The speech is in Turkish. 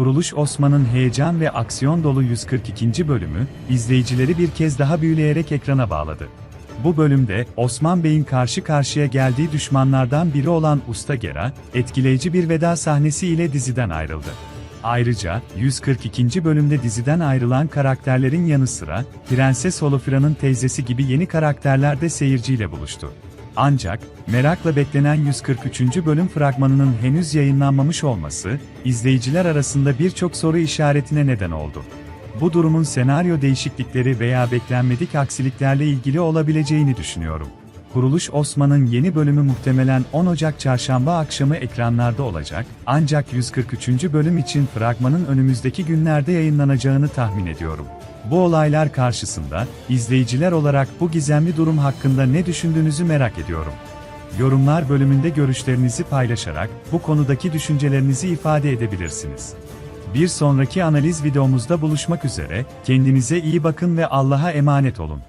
Kuruluş Osman'ın heyecan ve aksiyon dolu 142. bölümü, izleyicileri bir kez daha büyüleyerek ekrana bağladı. Bu bölümde, Osman Bey'in karşı karşıya geldiği düşmanlardan biri olan Usta Gera, etkileyici bir veda sahnesi ile diziden ayrıldı. Ayrıca, 142. bölümde diziden ayrılan karakterlerin yanı sıra, Prenses Holofra'nın teyzesi gibi yeni karakterler de seyirciyle buluştu. Ancak, merakla beklenen 143. bölüm fragmanının henüz yayınlanmamış olması, izleyiciler arasında birçok soru işaretine neden oldu. Bu durumun senaryo değişiklikleri veya beklenmedik aksiliklerle ilgili olabileceğini düşünüyorum. Kuruluş Osman'ın yeni bölümü muhtemelen 10 Ocak çarşamba akşamı ekranlarda olacak, ancak 143. bölüm için fragmanın önümüzdeki günlerde yayınlanacağını tahmin ediyorum. Bu olaylar karşısında, izleyiciler olarak bu gizemli durum hakkında ne düşündüğünüzü merak ediyorum. Yorumlar bölümünde görüşlerinizi paylaşarak, bu konudaki düşüncelerinizi ifade edebilirsiniz. Bir sonraki analiz videomuzda buluşmak üzere, kendinize iyi bakın ve Allah'a emanet olun.